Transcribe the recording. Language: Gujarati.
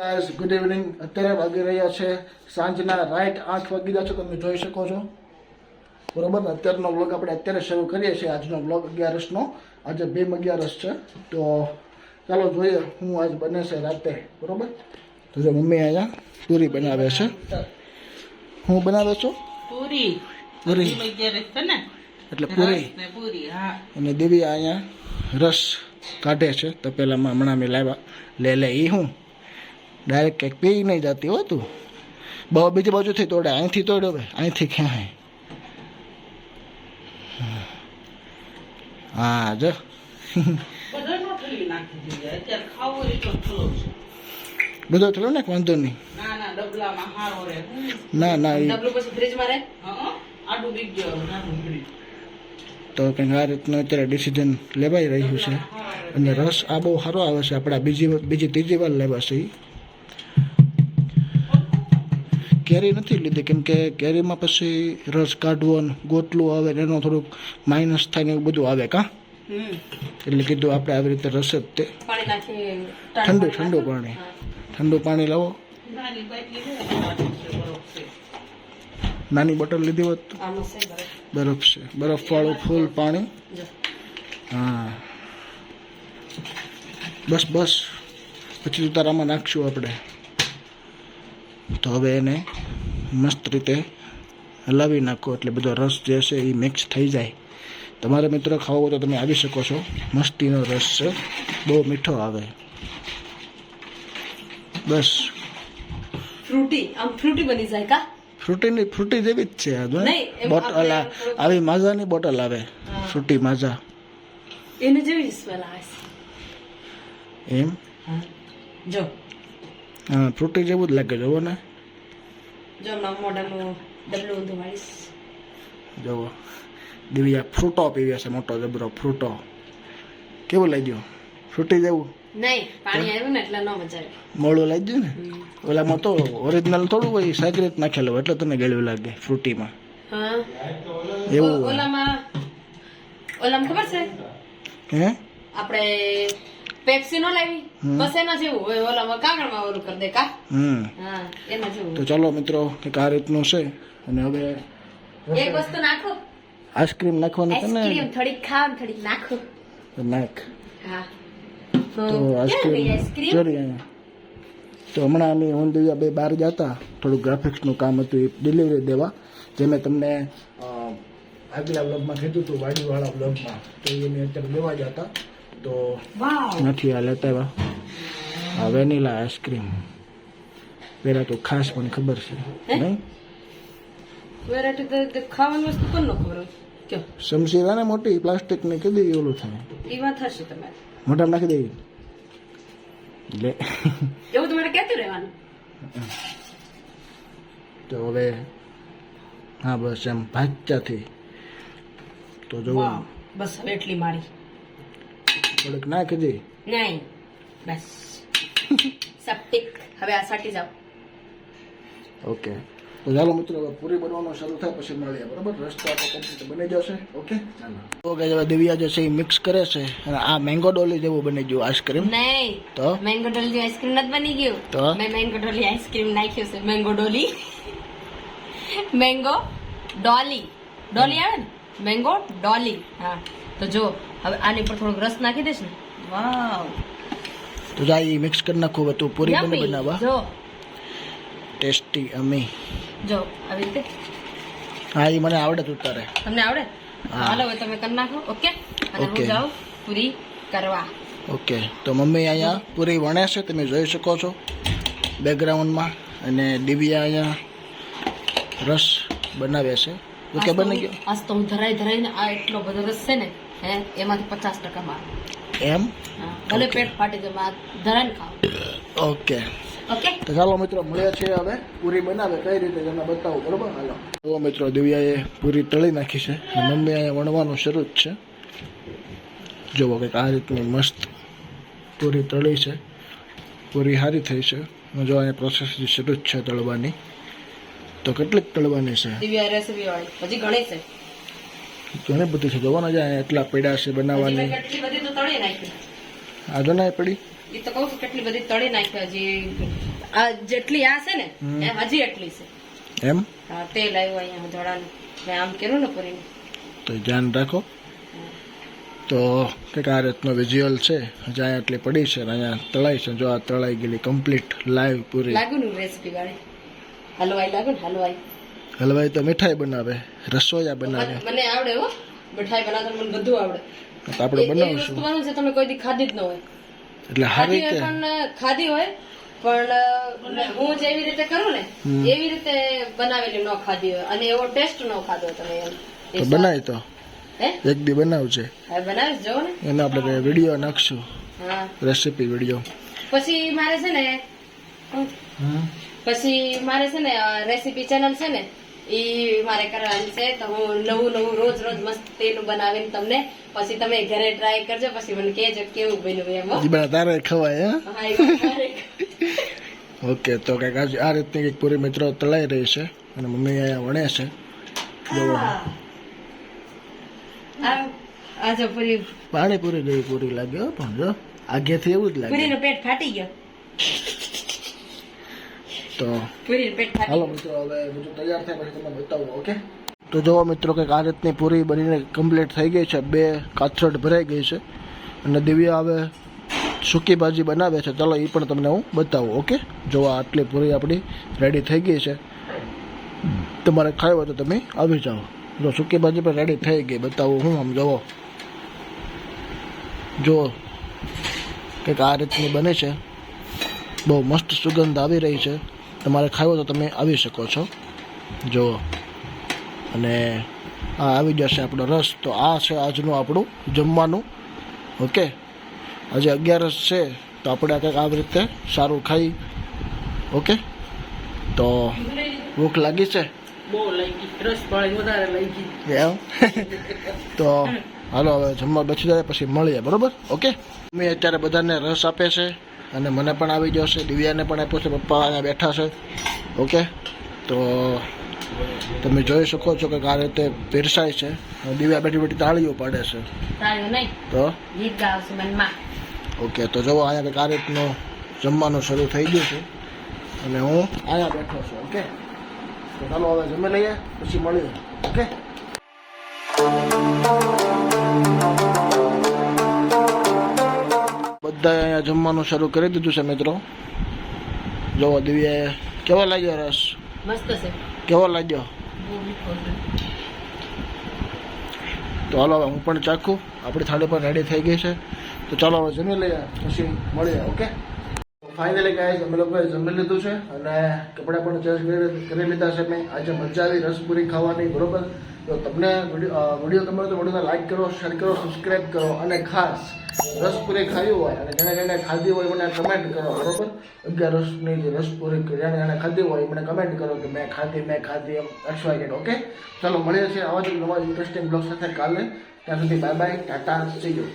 ગાઈઝ ગુડ ઇવનિંગ અત્યારે વાગી રહ્યા છે સાંજના રાઈટ આઠ વાગી રહ્યા છે. તમે જોઈ શકો છો. બરોબર? અત્યારનો વ્લોગ આપણે અત્યારે શરૂ કરીએ છીએ. આજનો વ્લોગ અગિયારસનો. આજે બે અગિયારસ છે. તો ચાલો જોઈએ હું આજ બને છે રાતે. બરોબર? તો જો મમ્મી અહીંયા પૂરી બનાવે છે. હું બનાવે છું? પૂરી. પૂરી. એટલે પૂરી. અને દેવી અહીંયા રસ કાઢે છે. તપેલામાં હમણાં મેં લાવ્યા. લે લે એ હું. ડાયરેક્ટ કંઈક પી નહીં જતી હો તું. બહુ બીજી બાજુથી તોડે અહીંથી તોડ્યો હવે અહીંથી ક્યાં હા જો. બધો થયો ને વાંધો નહીં? ના ના એ બીજ તો કંઈક આ રીતનું અત્યારે ડિસિઝન લેવાઈ રહ્યું છે. અને રસ આ બહુ સારો આવે છે. આપણા બીજી બીજી ત્રીજી વાર લેવા કેરી નથી લીધી. કેમ કે કેરીમાં પછી રસ કાઢવો ને ગોટલું આવે ને એનો થોડુંક માઇનસ થાય ને એવું બધું આવે કા? એટલે કીધું આપણે આવી રીતે રસ જ તે. ઠંડુ ઠંડુ પાણી ઠંડુ પાણી. લાવો. નાની બાટલી લીધી હોત બરફ. છે. બરફવાળું ફૂલ પાણી. હા. બસ બસ. પછી ઉતારામાં નાખશું આપણે. તો હવે એને મસ્ત રીતે હલાવી નાખો એટલે બધો રસ જે છે એ મિક્સ થઈ જાય. તમારે મિત્રો ખાવો હોય તો તમે આવી શકો છો. મસ્તીનો રસ છે. બહુ મીઠો આવે. બસ. ફ્રૂટી. આમ ફ્રૂટી બની જાય કા? ફ્રૂટીની ફ્રૂટી જેવી જ છે. આ બોટલ આવી માઝાની બોટલ આવે. ફ્રૂટી માઝા. એને જેવી સ્મેલ આવે. એમ? જો. હા ફ્રૂટી જેવું જ લાગે જોવો ને. જો હમણાં મોઢાનું ડબલું ઊંધું વાળીશ. જુઓ. દિવ્યા ફ્રૂટો પીવે છે મોટો જબરો ફ્રૂટો. કેવું લાગ્યું? ફ્રૂટી જેવું? નહીં પાણી આવ્યું ને એટલે ન મજા આવે. લાગ્યું ને? ઓલામાં તો ઓરિજિનલ થોડું હોય સાગરેત નાખેલું એટલે તને ગળ્યું લાગે ફ્રૂટીમાં. એવું ઓલામાં ઓલામાં ખબર છે? હે? આપણે પેપ્સી નો લાવી. બસ એના જેવું. હોય ઓલામાં કાગળમાં ઓલું કરી દે કા? હા એના જેવું. તો ચાલો મિત્રો એક આ રીતનું છે. અને હવે એક વસ્તુ નાખો. આઈસ્ક્રીમ નાખવાની છે ને? આઈસ્ક્રીમ થોડીક ખાવ થોડીક નાખો. તો નાખ. હા. તો આઈસ્ક્રીમ આઈસ્ક્રીમ. તો હમણાં અમે ઓન દિવ્યા બે બહાર જતા થોડું ગ્રાફિક્સનું કામ હતું એ ડિલિવરી દેવા જે મેં તમને આગલા બ્લોગમાં કીધું હતું વાડીવાળા બ્લોગમાં તો એ મેં અત્યારે લેવા જતા તો નથી આ લેતા આવ્યા આ વેનીલા આઈસ્ક્રીમ. પેલા તો ખાસ પણ ખબર છે. નહીં? ખાવાની વસ્તુ પણ ન ખબર શમશીરા ને મોટી પ્લાસ્ટિકની કીધી ઓલું થાય? એ વાત તમારે. મોઢામાં નાખી દેવી. લે. એવું તમારે કહેતું રહેવાનું? તો હવે હા બસ એમ ભાગ્યાથી. તો જોવા બસ હવે એટલી મારી. થોડીક નાખી દે નહીં બસ સપ્ટિક હવે આ સાટી જાઓ ઓકે તો ચાલો મિત્રો હવે પૂરી બનવાનું શરૂ થાય પછી મળીએ બરાબર? રસ્તો આપણો કમ્પ્લીટ બની જશે ઓકે? ચાલો. ઓકે હવે દિવ્યા જે છે એ મિક્સ કરે છે અને આ મેંગો ડોલી જેવું બની ગયું આઈસ્ક્રીમ નહીં. તો? મેંગો ડોલી આઈસ્ક્રીમ નથી બની ગયું. તો? મેં મેંગો ડોલી આઈસ્ક્રીમ નાખ્યું છે મેંગો ડોલી મેંગો ડોલી ડોલી આવે ને? મેંગો ડોલી હા. તો જો હવે આની પર થોડોક રસ નાખી દઈશ ને? વાવ. તો જા એ મિક્સ કરી નાખો. હવે તું પૂરી બને બનાવવા. જો. ટેસ્ટી અમી. જો આવી રીતે. હા એ મને આવડે તું તારે. તમને આવડે? હાલો હવે તમે કરી નાખો ઓકે? અને. હું જાઉં પૂરી કરવા. ઓકે. તો મમ્મી અહીંયા પૂરી વણે છે તમે જોઈ શકો છો. બેકગ્રાઉન્ડમાં અને દિવ્યા અહીંયા રસ બનાવે છે. ઓકે બની ગયો? આજ તો હું ધરાઈ ધરાઈને આ એટલો બધો રસ છે ને હે? એમાંથી પચાસ ટકા માર એમ? ભલે પેટ ફાટી જાય માર ધરાઈને ખાવ. ઓકે. ઓકે? તો ચાલો મિત્રો મળ્યા છે હવે. પૂરી બનાવે કઈ રીતે તમને બતાવું બરોબર? હાલો. ચાલો મિત્રો દિવ્યાએ પૂરી તળી નાખી છે. મમ્મી અહીંયા વણવાનું શરૂ જ છે. જુઓ કંઈક આ રીતની મસ્ત પૂરી તળી છે. પૂરી સારી થઈ છે. જો અહીંયા પ્રોસેસ શરૂ જ છે તળવાની તો કેટલીક તળવાની છે? દિવ્યા રેસીપી વાળી. હજી ઘણી છે. ઘણી બધી છે. જોવાના જાય એટલા પીડા છે બનાવવાની. મેં કેટલી બધી તો તળી નાખી. આ જો ના પડી. એ તો કહું કેટલી બધી તળી નાખી હજી આ જેટલી આ છે ને એ હજી એટલી છે. એમ? હા તેલ આવ્યું અહીંયા ધોળાનું મેં આમ કર્યું ને પૂરીને. તો ધ્યાન રાખો. તો કંઈક આ રીતનો વિઝ્યુઅલ છે. હજી અહીંયા એટલી પડી છે અને અહીંયા તળાઈ છે. જો આ તળાઈ ગયેલી કમ્પ્લીટ લાઈવ પૂરી. લાગુ ને રેસીપી વાળી? હલવાઈ લાગુ ને હલવાઈ? હલવાઈ તો મીઠાઈ બનાવે રસોઈયા બનાવે. મને આવડે હો. મીઠાઈ બનાવતા મને બધું આવડે. તો આપણે બનાવશું. વસ્તુ છે તમે કોઈ દી ખાધી જ ન હોય. એટલે હારી કે? પણ ખાધી હોય પણ હું જેવી રીતે કરું ને એવી રીતે બનાવેલી ન ખાધી હોય. અને એવો ટેસ્ટ ન ખાધો તમે એમ. તો બનાવી તો. હે? એક દી બનાવજે. બનાવીશ જો ને. એનો આપણે વીડિયો નાખશું. હા. રેસીપી વીડિયો પછી મારે છે ને પછી મારે છે ને રેસીપી ચેનલ છે ને ઈ મારે કરવાની છે તો હું નવું નવું રોજ રોજ મસ્ત તેલું બનાવીને તમને પછી તમે ઘરે ટ્રાય કરજો પછી મને કહેજો કેવું બન્યું એમ તારે ખવાય એ. ઓકે તો કંઈક આજે આ રીતની કંઈક પૂરી મિત્રો તળાઈ રહી છે અને મમ્મી અહીંયા વણે છે. આજે પૂરી પાણી પૂરી પાણીપુરી જેવી પૂરી લાગ્યો પણ જો આગેથી એવું જ લાગે. પૂરીનો પેટ ફાટી ગયો. તો હાલો મિત્રો હવે બધું તૈયાર થાય પછી તમને બતાવું ઓકે? તો જુઓ મિત્રો કંઈક આ રીતની પૂરી બનીને કમ્પ્લીટ થઈ ગઈ છે. બે કાથરડ ભરાઈ ગઈ છે. અને દિવ્યા હવે સૂકી ભાજી બનાવે છે. ચાલો એ પણ તમને હું બતાવું ઓકે? જો આટલી પૂરી આપણી રેડી થઈ ગઈ છે. તમારે ખાવી હોય તો તમે આવી જાઓ. જો સૂકી ભાજી પણ રેડી થઈ ગઈ બતાવું હું આમ જોવો જુઓ કંઈક આ રીતની બને છે. બહુ મસ્ત સુગંધ આવી રહી છે. તમારે ખાવો તો તમે આવી શકો છો. જુઓ અને આ આવી જશે આપણો રસ. તો આ છે આજનું આપણું જમવાનું. ઓકે? આજે અગિયારસ છે. તો આપણે કંઈક આવી રીતે સારું ખાઈ. ઓકે? તો ભૂખ લાગી છે? બહુ લઈ રસ વધારે લઈ તો હાલો હવે જમવા બેસી જાય પછી મળીએ બરાબર? ઓકે? મમ્મી અત્યારે બધાને રસ આપે છે અને મને પણ આવી જશે દિવ્યાને પણ આપ્યો છે પપ્પા અહીંયા બેઠા છે. ઓકે? તો તમે જોઈ શકો છો કે આ રીતે પીરસાય છે. દિવ્યા બેઠી બેઠી તાળીઓ પાડે છે. તો? ઓકે તો જુઓ અહીંયા કંઈક આ રીતનું જમવાનું શરૂ થઈ ગયું છે. અને હું અહીંયા બેઠો છું ઓકે? તો ચાલો હવે જમી લઈએ પછી મળીએ. ઓકે? બધા અહીંયા જમવાનું શરૂ કરી દીધું છે મિત્રો. જોવો દિવ્યાએ કેવો લાગ્યો રસ? મસ્ત છે. કેવો લાગ્યો? તો હાલો હવે હું પણ ચાખું. આપણી થાળી પણ રેડી થઈ ગઈ છે. તો ચાલો હવે જમી લઈએ પછી મળીએ ઓકે? ફાઇનલી ગાઈઝ અમે લોકોએ જમી લીધું છે અને કપડાં પણ ચેન્જ કરી લીધા છે. મેં આજે મજા આવી રસપુરી ખાવાની બરોબર? તો તમને વીડિયો વીડિયો ગમે તો વિડીયોને લાઈક કરો શેર કરો સબસ્ક્રાઈબ કરો અને ખાસ રસપુરી ખાવી હોય અને જેને જેને ખાધી હોય મને કમેન્ટ કરો, બરોબર? અગિયાર રસની જે રસપુરી જેને જેને ખાધી હોય મને કમેન્ટ કરો કે મેં ખાધી મેં ખાધી એમ વાય ઓકે ચાલો મળીએ છીએ આવા જ નવા ઇન્ટરેસ્ટિંગ બ્લોગ સાથે કાલે. ત્યાં સુધી bye bye tata see you